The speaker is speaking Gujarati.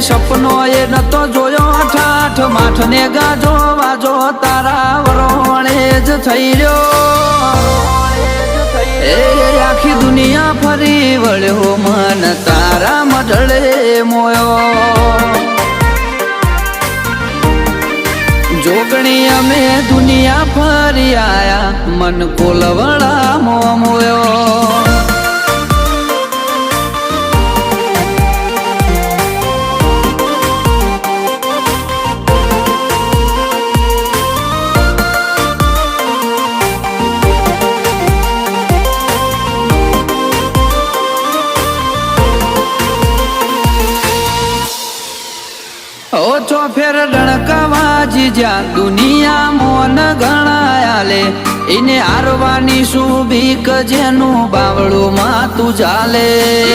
સપનો એ નતો જોયો ઠાઠ માઠ ને ગાજો, વાજો, તારા વરોણે જ થઈ રહ્યો. આખી દુનિયા ફરી વળ્યો, મન તારા મઢળે મોયો. જોગણી અમે દુનિયા ફરી આયા, મન કોલવડા ઓછો ફેર ડણકવાજી જ્યાં દુનિયા મોન ગણાયાલે. એને હારવાની શું બીક જેનું બાવળું માં તું ચાલે